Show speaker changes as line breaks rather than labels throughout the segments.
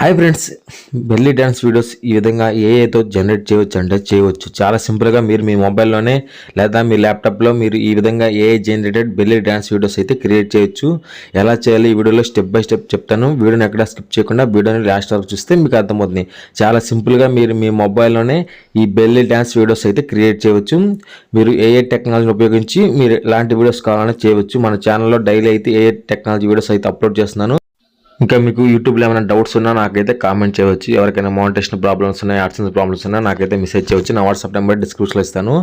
Hi friends belly dance videos ఈ విధంగా ఏఐతో generate చేయవచ్చు అంటే చేయవచ్చు. చాలా సింపుల్గా మీరు మీ మొబైల్లోనే లేదా మీ ల్యాప్టాప్లో మీరు ఈ విధంగా AI generated belly dance videos అయితే క్రియేట్ చేయొచ్చు. ఎలా చేయాలి ఈ వీడియోలో స్టెప్ బై స్టెప్ చెప్తాను. వీడియోని ఎక్కడ స్కిప్ చేయకుండా వీడియోని లాస్ట్ వరకు చూస్తే మీకు అర్థమవుతుంది. చాలా సింపుల్గా మీరు మీ మొబైల్లోనే ఈ బెల్లీ డ్యాన్స్ వీడియోస్ అయితే క్రియేట్ చేయవచ్చు. మీరు ఏఐ టెక్నాలజీని ఉపయోగించి మీరు ఇలాంటి వీడియోస్ కావాలని చేయవచ్చు. మన ఛానల్లో డైలీ అయితే ఏఐ టెక్నాలజీ వీడియోస్ అయితే అప్లోడ్ చేస్తున్నాను. ఇంకా మీకు యూట్యూబ్లో ఏమైనా డౌట్స్ ఉన్నా నాకైతే కామెంట్ చేయవచ్చు. ఎవరికైనా మౌంటేషన్ ప్రాబ్లమ్స్ ఉన్నాయి ఆర్ట్స్ ప్రాబ్లమ్స్ ఉన్నా నాకైతే మెసేజ్ చేయవచ్చు. నా వాట్సాప్ నెంబర్ డిస్క్రిప్షన్లో ఇస్తాను.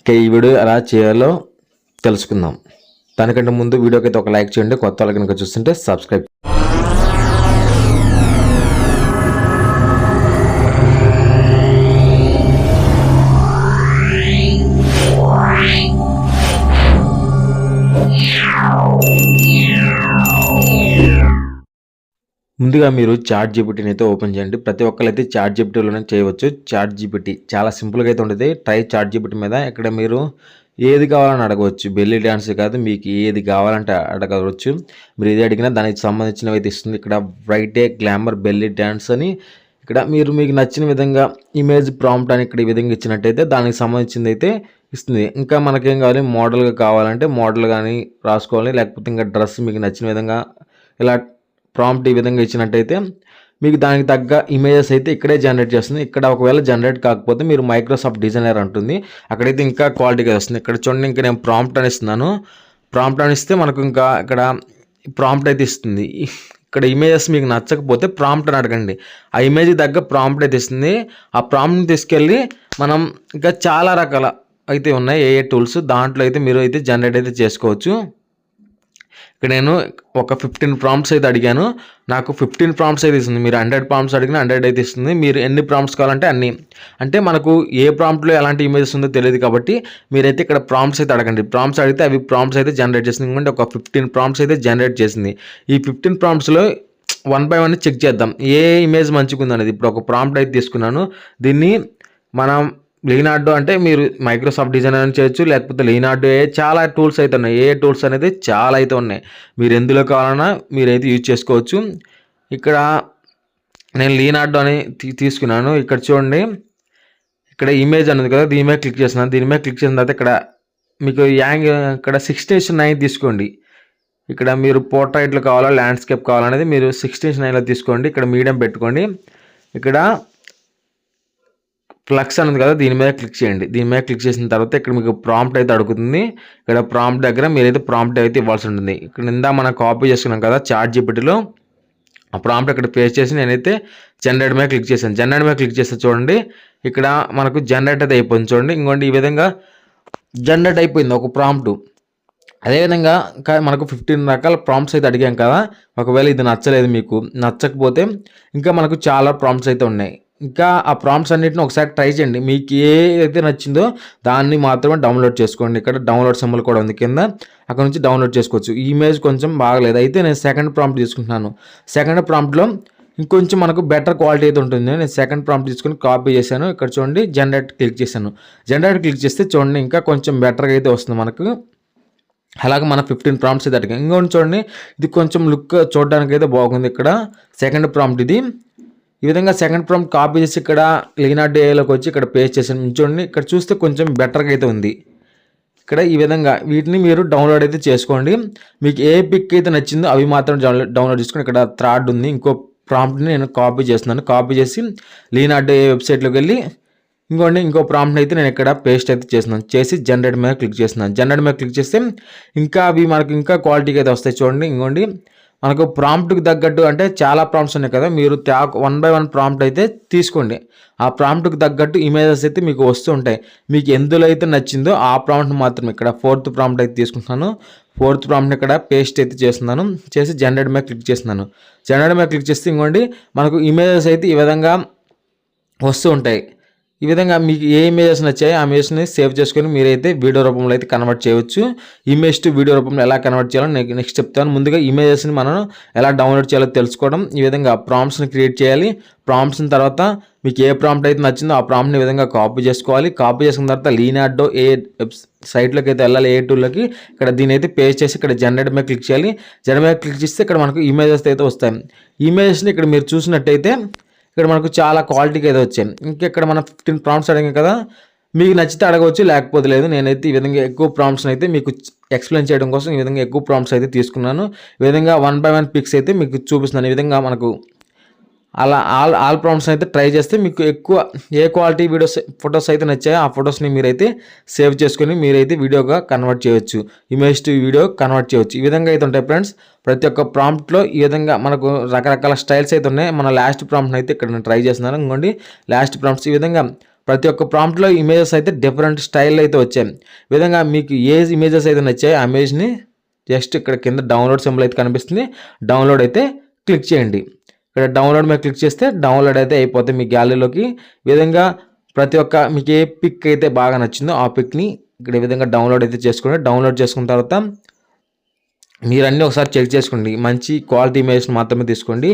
ఇక ఈ వీడియో ఎలా చేయాలో తెలుసుకుందాం. దానికంటే ముందు వీడియోకి అయితే ఒక లైక్ చేయండి. కొత్త వాళ్ళకి కనుక చూస్తుంటే సబ్స్క్రైబ్ ముందుగా మీరు చాట్ జీపీటీని అయితే ఓపెన్ చేయండి. ప్రతి ఒక్కరైతే చాట్ జీపీటీలోనే చేయవచ్చు. చాట్ జీపీటీ చాలా సింపుల్గా అయితే ఉంటుంది. ట్రై చాట్ జీపీటీ మీద ఇక్కడ మీరు ఏది కావాలని అడగవచ్చు. బెల్లీ డ్యాన్స్ కాదు మీకు ఏది కావాలంటే అడగవచ్చు. మీరు ఏది అడిగినా దానికి సంబంధించినవి అయితే ఇస్తుంది. ఇక్కడ బ్రైటే గ్లామర్ బెల్లీ డ్యాన్స్ అని ఇక్కడ మీరు మీకు నచ్చిన విధంగా ఇమేజ్ ప్రాంప్ట్ అని ఇక్కడ ఈ విధంగా ఇచ్చినట్టయితే దానికి సంబంధించింది అయితే ఇస్తుంది. ఇంకా మనకేం కావాలి? మోడల్గా కావాలంటే మోడల్ కానీ రాసుకోవాలి. లేకపోతే ఇంకా డ్రెస్ మీకు నచ్చిన విధంగా ఇలా ప్రాంప్ట్ ఈ విధంగా ఇచ్చినట్టయితే మీకు దానికి తగ్గ ఇమేజెస్ అయితే ఇక్కడే జనరేట్ చేస్తుంది. ఇక్కడ ఒకవేళ జనరేట్ కాకపోతే మీరు మైక్రోసాఫ్ట్ డిజైనర్ అంటుంది. అక్కడైతే ఇంకా క్వాలిటీగా వస్తుంది. ఇక్కడ చూడండి ఇంకా నేను ప్రాంప్ట్ అనిస్తున్నాను. ప్రాంప్ట్ అనిస్తే మనకు ఇంకా ఇక్కడ ప్రాంప్ట్ అయితే ఇస్తుంది. ఇక్కడ ఇమేజెస్ మీకు నచ్చకపోతే ప్రాంప్ట్ అని అడగండి. ఆ ఇమేజ్ తగ్గ ప్రాంప్ట్ అయితే ఇస్తుంది. ఆ ప్రాంప్ట్ని తీసుకెళ్ళి మనం ఇంకా చాలా రకాల అయితే ఉన్నాయి ఏ ఏ టూల్స్ దాంట్లో అయితే మీరు అయితే జనరేట్ అయితే చేసుకోవచ్చు. ఇక్కడ నేను ఒక ఫిఫ్టీన్ ప్రాంప్ట్స్ అయితే అడిగాను. నాకు ఫిఫ్టీన్ ప్రాంప్ట్స్ అయితే ఇస్తుంది. మీరు హండ్రెడ్ ప్రాంప్ట్స్ అడిగిన హండ్రెడ్ అయితే ఇస్తుంది. మీరు ఎన్ని ప్రాంప్ట్స్ కావాలంటే అన్ని. అంటే మనకు ఏ ప్రాంప్ట్లో ఎలాంటి ఇమేజెస్ ఉందో తెలియదు కాబట్టి మీరైతే ఇక్కడ ప్రాంప్ట్స్ అయితే అడగండి. ప్రాంప్ట్స్ అడిగితే అవి ప్రాంప్ట్స్ అయితే జనరేట్ చేసింది ఎందుకంటే ఒక ఫిఫ్టీన్ ప్రాంప్ట్స్ అయితే జనరేట్ చేసింది. ఈ ఫిఫ్టీన్ ప్రాంప్ట్స్లో వన్ బై వన్ చెక్ చేద్దాం. ఏ ఇమేజ్ మంచిగా ఉందనేది ఇప్పుడు ఒక ప్రాంప్ట్ అయితే తీసుకున్నాను. దీన్ని మనం లీనార్డో అంటే మీరు మైక్రోసాఫ్ట్ డిజైనర్ అని చేయొచ్చు లేకపోతే లీనార్డో ఏ చాలా టూల్స్ అయితే ఉన్నాయి. ఏ టూల్స్ అనేది చాలా అయితే ఉన్నాయి. మీరు ఎందులో కావాలన్నా మీరైతే యూజ్ చేసుకోవచ్చు. ఇక్కడ నేను లీనార్డో అని తీసుకున్నాను. ఇక్కడ చూడండి. ఇక్కడ ఇమేజ్ అనేది కదా దీని మీద క్లిక్ చేస్తున్నాను. దీని మీద క్లిక్ చేసిన తర్వాత ఇక్కడ మీకు యాంగ్ ఇక్కడ సిక్స్టీన్ నైన్ తీసుకోండి. ఇక్కడ మీరు పోర్ట్రైట్లు కావాలా ల్యాండ్స్కేప్ కావాలనేది మీరు సిక్స్టీన్ నైన్లో తీసుకోండి. ఇక్కడ మీడియం పెట్టుకోండి. ఇక్కడ ఫ్లక్స్ అనేది కదా దీని మీద క్లిక్ చేయండి. దీని మీద క్లిక్ చేసిన తర్వాత ఇక్కడ మీకు ప్రాంప్ట్ అయితే అడుగుతుంది. ఇక్కడ ప్రాంప్ట్ దగ్గర మీరైతే ప్రాంప్ట్ అయితే ఇవ్వాల్సి ఉంటుంది. ఇక్కడ నిందా మనం కాపీ చేసుకున్నాం కదా చార్ట్ జీపీటీలో ఆ ప్రాంప్ట్ ఇక్కడ పేస్ట్ చేసి నేనైతే జనరేట్ మీద క్లిక్ చేశాను. జనరేట్ మీద క్లిక్ చేస్తే చూడండి ఇక్కడ మనకు జనరేట్ అయితే అయిపోయింది చూడండి. ఇంకోటి ఈ విధంగా జనరేట్ అయిపోయింది ఒక ప్రాంప్ట్ అదేవిధంగా మనకు ఫిఫ్టీన్ రకాల ప్రాంప్ట్స్ అయితే అడిగాం కదా ఒకవేళ ఇది నచ్చలేదు మీకు నచ్చకపోతే ఇంకా మనకు చాలా ప్రాంప్ట్స్ అయితే ఉన్నాయి. ఇంకా ఆ ప్రాంప్ట్స్ అన్నిటిని ఒకసారి ట్రై చేయండి. మీకు ఏ అయితే నచ్చిందో దాన్ని మాత్రమే డౌన్లోడ్ చేసుకోండి. ఇక్కడ డౌన్లోడ్ సింబల్ కూడా ఉంది కింద. అక్కడ నుంచి డౌన్లోడ్ చేసుకోవచ్చు. ఈ ఇమేజ్ కొంచెం బాగలేదు. అయితే నేను సెకండ్ ప్రాంప్ట్ తీసుకుంటున్నాను. సెకండ్ ప్రాంప్ట్లో ఇంకొంచెం మనకు బెటర్ క్వాలిటీ అయితే ఉంటుంది. నేను సెకండ్ ప్రాంప్ట్ తీసుకుని కాపీ చేశాను. ఇక్కడ చూడండి జనరేట్ క్లిక్ చేశాను. జనరేట్ క్లిక్ చేస్తే చూడండి ఇంకా కొంచెం బెటర్గా అయితే వస్తుంది మనకు. అలాగే మన ఫిఫ్టీన్ ప్రాంప్ట్స్ అయితే అడిగాం. ఇంకోటి చూడండి ఇది కొంచెం లుక్ చూడడానికి అయితే బాగుంది ఇక్కడ. సెకండ్ ప్రాంప్ట్ ఇది. ఈ విధంగా సెకండ్ ప్రాంప్ట్ కాపీ చేసి ఇక్కడ లీనార్డ్ ఏలోకి వచ్చి ఇక్కడ పేస్ట్ చేసాను చూడండి ఇక్కడ చూస్తే కొంచెం బెటర్గా అయితే ఉంది. ఇక్కడ ఈ విధంగా వీటిని మీరు డౌన్లోడ్ అయితే చేసుకోండి. మీకు ఏ పిక్ అయితే నచ్చిందో అవి మాత్రం డౌన్లోడ్ డౌన్లోడ్ చేసుకొని ఇక్కడ థ్రాడ్ ఉంది. ఇంకో ప్రాంప్ట్ని నేను కాపీ చేస్తున్నాను. కాపీ చేసి లీనార్డ్ ఏ వెబ్సైట్లోకి వెళ్ళి ఇంకోండి ఇంకో ప్రాంప్ట్ అయితే నేను ఇక్కడ పేస్ట్ అయితే చేస్తున్నాను. చేసి జనరేట్ మీద క్లిక్ చేస్తున్నాను. జనరేట్ మీద క్లిక్ చేస్తే ఇంకా అవి మనకు ఇంకా క్వాలిటీకి అయితే వస్తాయి. చూడండి ఇంకోండి. మనకు ప్రాంప్ట్కి తగ్గట్టు అంటే చాలా ప్రాంప్ట్స్ ఉన్నాయి కదా మీరు త్యా వన్ బై వన్ ప్రాంప్ట్ అయితే తీసుకోండి. ఆ ప్రాంప్ట్కి తగ్గట్టు ఇమేజెస్ అయితే మీకు వస్తూ ఉంటాయి. మీకు ఎందులో అయితే నచ్చిందో ఆ ప్రాంప్ట్ మాత్రం ఇక్కడ ఫోర్త్ ప్రాంప్ట్ అయితే తీసుకుంటున్నాను. ఫోర్త్ ప్రాంప్ట్ ఇక్కడ పేస్ట్ అయితే చేస్తున్నాను. చేసి జనరేట్ మీద క్లిక్ చేస్తున్నాను. జనరేట్ మీద క్లిక్ చేస్తే ఇంకోండి మనకు ఇమేజెస్ అయితే ఈ విధంగా వస్తూ ఉంటాయి. ఈ విధంగా మీకు ఏ ఇమేజెస్ నచ్చాయో ఆ ఇమేజ్ని సేవ్ చేసుకొని మీరైతే వీడియో రూపంలో అయితే కన్వర్ట్ చేయవచ్చు. ఇమేజ్ టు వీడియో రూపంలో ఎలా కన్వర్ట్ చేయాలో నేను నెక్స్ట్ చెప్తాను. ముందుగా ఇమేజెస్ని మనం ఎలా డౌన్లోడ్ చేయాలో తెలుసుకోవడం. ఈ విధంగా ప్రాంప్ట్స్ని క్రియేట్ చేయాలి. ప్రాంప్ట్స్ తర్వాత మీకు ఏ ప్రాంప్ట్ అయితే నచ్చిందో ఆ ప్రాంప్ట్ని విధంగా కాపీ చేసుకోవాలి. కాపీ చేసుకున్న తర్వాత లీనార్డో ఏ సైట్లోకి అయితే వెళ్ళాలి. ఏ టూల్లోకి ఇక్కడ దీని అయితే పేస్ట్ చేసి ఇక్కడ జనరేట్ మీద క్లిక్ చేయాలి. జనరేట్ మీద క్లిక్ చేస్తే ఇక్కడ మనకు ఇమేజెస్ అయితే వస్తాయి. ఇమేజెస్ని ఇక్కడ మీరు చూసినట్టయితే ఇక్కడ మనకు చాలా క్వాలిటీకి అయితే వచ్చాయి. ఇంకా ఇక్కడ మనం ఫిఫ్టీన్ ప్రాంప్ట్స్ అడిగాం కదా మీకు నచ్చితే అడగవచ్చు లేకపోతే లేదు. నేనైతే ఈ విధంగా ఎక్కువ ప్రాంప్ట్స్ అయితే మీకు ఎక్స్ప్లెయిన్ చేయడం కోసం ఈ విధంగా ఎక్కువ ప్రాంప్ట్స్ అయితే తీసుకున్నాను. ఈ విధంగా వన్ బై వన్ పిక్స్ అయితే మీకు చూపిస్తున్నాను. ఈ విధంగా మనకు అలా ఆల్ ఆల్ ప్రాంప్ట్స్ అయితే ట్రై చేస్తే మీకు ఎక్కువ ఏ క్వాలిటీ వీడియోస్ ఫొటోస్ అయితే నచ్చాయో ఆ ఫొటోస్ని మీరైతే సేవ్ చేసుకొని మీరైతే వీడియోగా కన్వర్ట్ చేయొచ్చు. ఇమేజ్ టు వీడియో కన్వర్ట్ చేయొచ్చు. ఈ విధంగా అయితే ఉంటాయి ఫ్రెండ్స్. ప్రతి ఒక్క ప్రాంప్ట్లో ఈ విధంగా మనకు రకరకాల స్టైల్స్ అయితే ఉన్నాయి. మన లాస్ట్ ప్రాంప్ట్ని అయితే ఇక్కడ ట్రై చేస్తున్నాను. ఇంకోండి లాస్ట్ ప్రాంప్ట్స్ ఈ విధంగా ప్రతి ఒక్క ప్రాంప్ట్లో ఇమేజెస్ అయితే డిఫరెంట్ స్టైల్ అయితే వచ్చాయి. విధంగా మీకు ఏ ఇమేజెస్ అయితే నచ్చాయి ఆ ఇమేజ్ని జస్ట్ ఇక్కడ కింద డౌన్లోడ్ సింబల్ అయితే కనిపిస్తుంది. డౌన్లోడ్ అయితే క్లిక్ చేయండి. ఇక్కడ డౌన్లోడ్ మీద క్లిక్ చేస్తే డౌన్లోడ్ అయితే అయిపోతుంది మీ గ్యాలరీలోకి ఈ విధంగా ప్రతి ఒక్క మీకు ఏ పిక్ అయితే బాగా నచ్చిందో ఆ పిక్ని ఇక్కడ ఈ విధంగా డౌన్లోడ్ అయితే చేసుకోండి. డౌన్లోడ్ చేసుకున్న తర్వాత మీరు అన్నీ ఒకసారి చెక్ చేసుకోండి. మంచి క్వాలిటీ ఇమేజ్ మాత్రమే తీసుకోండి.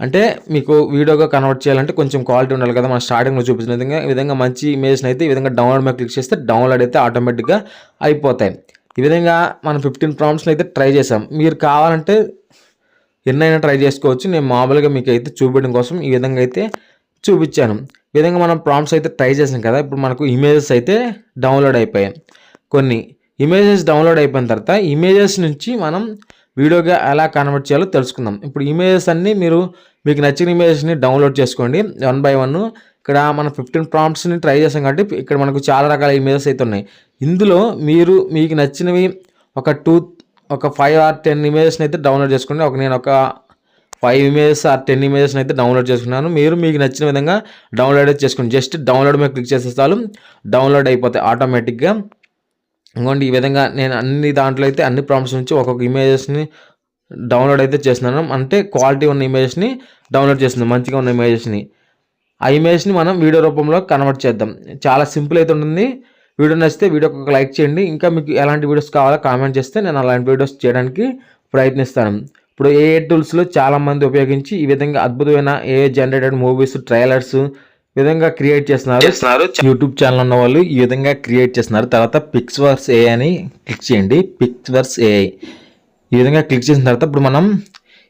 అంటే మీకు వీడియోగా కన్వర్ట్ చేయాలంటే కొంచెం క్వాలిటీ ఉండాలి కదా. మన స్టార్టింగ్లో చూపించిన విధంగా ఈ విధంగా మంచి ఇమేజ్ని అయితే ఈ విధంగా డౌన్లోడ్ మీద క్లిక్ చేస్తే డౌన్లోడ్ అయితే ఆటోమేటిక్గా అయిపోతాయి. ఈ విధంగా మనం ఫిఫ్టీన్ ప్రామ్స్ని అయితే ట్రై చేసాం మీరు కావాలంటే ఎన్నైనా ట్రై చేసుకోవచ్చు. నేను మామూలుగా మీకు అయితే చూపించడం కోసం ఈ విధంగా అయితే చూపించాను. ఈ విధంగా మనం ప్రాంప్ట్స్ అయితే ట్రై చేసాం కదా. ఇప్పుడు మనకు ఇమేజెస్ అయితే డౌన్లోడ్ అయిపోయాయి. కొన్ని ఇమేజెస్ డౌన్లోడ్ అయిపోయిన తర్వాత ఇమేజెస్ నుంచి మనం వీడియోగా ఎలా కన్వర్ట్ చేయాలో తెలుసుకుందాం. ఇప్పుడు ఇమేజెస్ అన్నీ మీరు మీకు నచ్చిన ఇమేజెస్ని డౌన్లోడ్ చేసుకోండి. వన్ బై వన్ ఇక్కడ మనం ఫిఫ్టీన్ ప్రాంప్ట్స్ని ట్రై చేసాం కాబట్టి ఇక్కడ మనకు చాలా రకాల ఇమేజెస్ అయితే ఉన్నాయి. ఇందులో మీరు మీకు నచ్చినవి ఒక టూ ఒక ఫైవ్ ఆర్ టెన్ ఇమేజెస్ని అయితే డౌన్లోడ్ చేసుకుని ఒక నేను ఒక ఫైవ్ ఇమేజెస్ ఆర్ టెన్ ఇమేజెస్ని అయితే డౌన్లోడ్ చేసుకున్నాను. మీరు మీకు నచ్చిన విధంగా డౌన్లోడ్ అయితే చేసుకోండి జస్ట్ డౌన్లోడ్ మీద క్లిక్ చేసే చాలు డౌన్లోడ్ అయిపోతాయి ఆటోమేటిక్గా ఇంకోండి ఈ విధంగా నేను అన్ని దాంట్లో అయితే అన్ని ప్రాంప్ట్స్ నుంచి ఒక్కొక్క ఇమేజెస్ని డౌన్లోడ్ అయితే చేస్తున్నాను. అంటే క్వాలిటీ ఉన్న ఇమేజెస్ని డౌన్లోడ్ చేస్తుంది మంచిగా ఉన్న ఇమేజెస్ని ఆ ఇమేజ్ని మనం వీడియో రూపంలో కన్వర్ట్ చేద్దాం. చాలా సింపుల్ అయితే ఉంటుంది. వీడియో నచ్చితే వీడియోకి ఒక లైక్ చేయండి. ఇంకా మీకు ఎలాంటి వీడియోస్ కావాలో కామెంట్ చేస్తే నేను అలాంటి వీడియోస్ చేయడానికి ప్రయత్నిస్తాను. ఇప్పుడు ఏ టూల్స్లో చాలామంది ఉపయోగించి ఈ విధంగా అద్భుతమైన ఏ జనరేటెడ్ మూవీస్ ట్రైలర్స్ విధంగా క్రియేట్ చేస్తున్నారు. యూట్యూబ్ ఛానల్ ఉన్న వాళ్ళు ఈ విధంగా క్రియేట్ చేస్తున్నారు. తర్వాత పిక్స్వర్స్ ఏ అని క్లిక్ చేయండి. పిక్స్వర్స్ ఏఐ ఈ విధంగా క్లిక్ చేసిన తర్వాత ఇప్పుడు మనం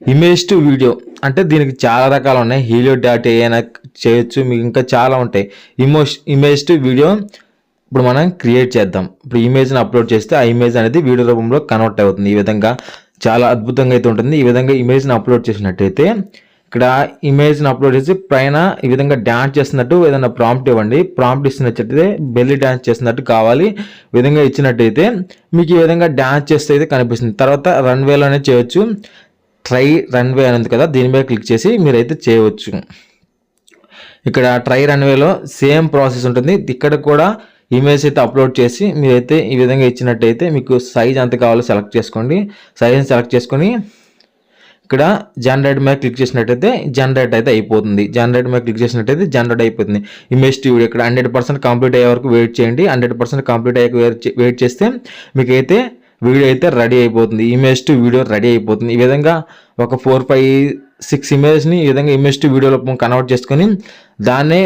ఇమేజ్ టు వీడియో అంటే దీనికి చాలా రకాలు ఉన్నాయి. హీలియో డాట్ ఏ అయినా చేయొచ్చు. మీకు ఇంకా చాలా ఉంటాయి. ఇమోష్ ఇమేజ్ టు వీడియో ఇప్పుడు మనం క్రియేట్ చేద్దాం. ఇప్పుడు ఇమేజ్ని అప్లోడ్ చేస్తే ఆ ఇమేజ్ అనేది వీడియో రూపంలో కన్వర్ట్ అవుతుంది. ఈ విధంగా చాలా అద్భుతంగా అయితే ఉంటుంది. ఈ విధంగా ఇమేజ్ని అప్లోడ్ చేసినట్టయితే ఇక్కడ ఇమేజ్ని అప్లోడ్ చేసి పైన ఈ విధంగా డ్యాన్స్ చేస్తున్నట్టు ఏదైనా ప్రాంప్ట్ ఇవ్వండి. ప్రాంప్ట్ ఇస్తున్నట్టయితే బెల్లి డ్యాన్స్ చేస్తున్నట్టు కావాలి. విధంగా ఇచ్చినట్టయితే మీకు ఈ విధంగా డ్యాన్స్ చేస్తే అయితే కనిపిస్తుంది. తర్వాత రన్వేలోనే చేయొచ్చు. ట్రై రన్వే అనేది కదా దీని మీద క్లిక్ చేసి మీరైతే చేయవచ్చు. ఇక్కడ ట్రై రన్వేలో సేమ్ ప్రాసెస్ ఉంటుంది. ఇక్కడ కూడా ఇమేజ్ అయితే అప్లోడ్ చేసి మీరైతే ఈ విధంగా ఇచ్చినట్టయితే మీకు సైజ్ ఎంత కావాలో సెలెక్ట్ చేసుకోండి. సైజ్ని సెలెక్ట్ చేసుకొని ఇక్కడ జనరేట్ మీద క్లిక్ చేసినట్టయితే జనరేట్ అయితే అయిపోతుంది. జనరేట్ మీద క్లిక్ చేసినట్టయితే జనరేట్ అయిపోతుంది. ఇమేజ్ టీ ఇక్కడ హండ్రెడ్ పర్సెంట్ కంప్లీట్ అయ్యే వరకు వెయిట్ చేయండి. హండ్రెడ్ పర్సెంట్ కంప్లీట్ అయ్యాక వెయిట్ చేస్తే మీకైతే వీడియో అయితే రెడీ అయిపోతుంది. ఇమేజ్ టు వీడియో రెడీ అయిపోతుంది. ఈ విధంగా ఒక ఫోర్ ఫైవ్ సిక్స్ ఇమేజ్ని ఈ విధంగా ఇమేజ్ టు వీడియోలో కన్వర్ట్ చేసుకొని దాన్నే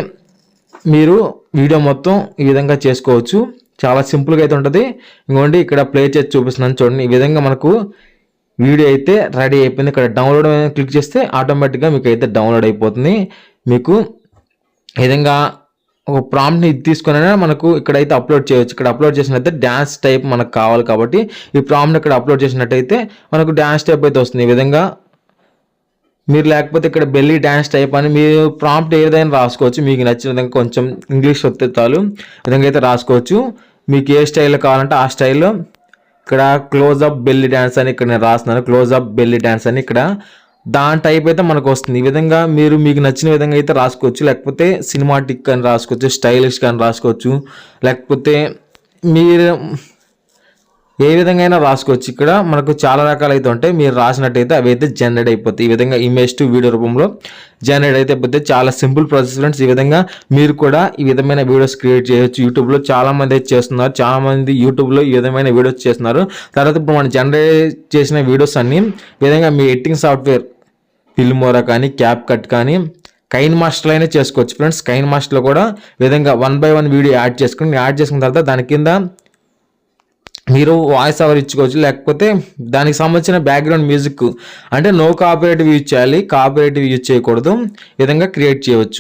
మీరు వీడియో మొత్తం ఈ విధంగా చేసుకోవచ్చు. చాలా సింపుల్గా అయితే ఉంటుంది. ఇంకోండి ఇక్కడ ప్లే చేసి చూపిస్తున్నాను చూడండి. ఈ విధంగా మనకు వీడియో అయితే రెడీ అయిపోయింది. ఇక్కడ డౌన్లోడ్ క్లిక్ చేస్తే ఆటోమేటిక్గా మీకు అయితే డౌన్లోడ్ అయిపోతుంది. మీకు ఈ విధంగా ఒక ప్రాంప్ట్ని ఇది తీసుకుని మనకు ఇక్కడైతే అప్లోడ్ చేయవచ్చు. ఇక్కడ అప్లోడ్ చేసినట్టయితే డ్యాన్స్ టైప్ మనకు కావాలి కాబట్టి ఈ ప్రాంప్ట్ ఇక్కడ అప్లోడ్ చేసినట్టయితే మనకు డ్యాన్స్ టైప్ అయితే వస్తుంది. ఈ విధంగా మీరు లేకపోతే ఇక్కడ బెల్లీ డ్యాన్స్ టైప్ అని మీరు ప్రాంప్ట్ ఏదైనా రాసుకోవచ్చు. మీకు నచ్చిన విధంగా కొంచెం ఇంగ్లీష్ వస్తే చాలు. విధంగా అయితే రాసుకోవచ్చు. మీకు ఏ స్టైల్లో కావాలంటే ఆ స్టైల్లో ఇక్కడ క్లోజ్అప్ బెల్లీ డ్యాన్స్ అని ఇక్కడ నేను రాస్తున్నాను. క్లోజ్అప్ బెల్లీ డ్యాన్స్ అని ఇక్కడ. దాని టైప్ అయితే మనకు వస్తుంది. ఈ విధంగా మీరు మీకు నచ్చిన విధంగా అయితే రాసుకోవచ్చు. లేకపోతే సినిమాటిక్ అని రాసుకోవచ్చు స్టైలిష్ అని రాసుకోవచ్చు. లేకపోతే మీరు ఏ విధంగా అయినా రాసుకోవచ్చు. ఇక్కడ మనకు చాలా రకాలు అయితే ఉంటాయి. మీరు రాసినట్టయితే అవి అయితే జనరేట్ అయిపోతాయి. ఈ విధంగా ఇమేజ్ టు వీడియో రూపంలో జనరేట్ అయితే అయిపోతే చాలా సింపుల్ ప్రాసెస్ ఫ్రెండ్స్ ఈ విధంగా మీరు కూడా ఈ విధమైన వీడియోస్ క్రియేట్ చేయొచ్చు. యూట్యూబ్లో చాలామంది అయితే చేస్తున్నారు. చాలామంది యూట్యూబ్లో ఈ విధమైన వీడియోస్ చేస్తున్నారు. తర్వాత ఇప్పుడు మనం జనరేట్ చేసిన వీడియోస్ అన్ని విధంగా మీ ఎడిటింగ్ సాఫ్ట్వేర్ ఫిల్మోరా కానీ క్యాప్ కట్ కానీ కైన్ మాస్టర్లో అయినా చేసుకోవచ్చు. ఫ్రెండ్స్ కైన్ మాస్టర్లో కూడా విధంగా one by one video add చేసుకుని యాడ్ చేసుకున్న తర్వాత దాని కింద మీరు వాయిస్ ఓవర్ ఇచ్చుకోవచ్చు లేకపోతే దానికి సంబంధించిన బ్యాక్గ్రౌండ్ మ్యూజిక్ అంటే నో కాపరేటివ్ యూజ్ చేయాలి కాపరేటివ్ యూజ్ చేయకూడదు ఈ విధంగా క్రియేట్ చేయవచ్చు.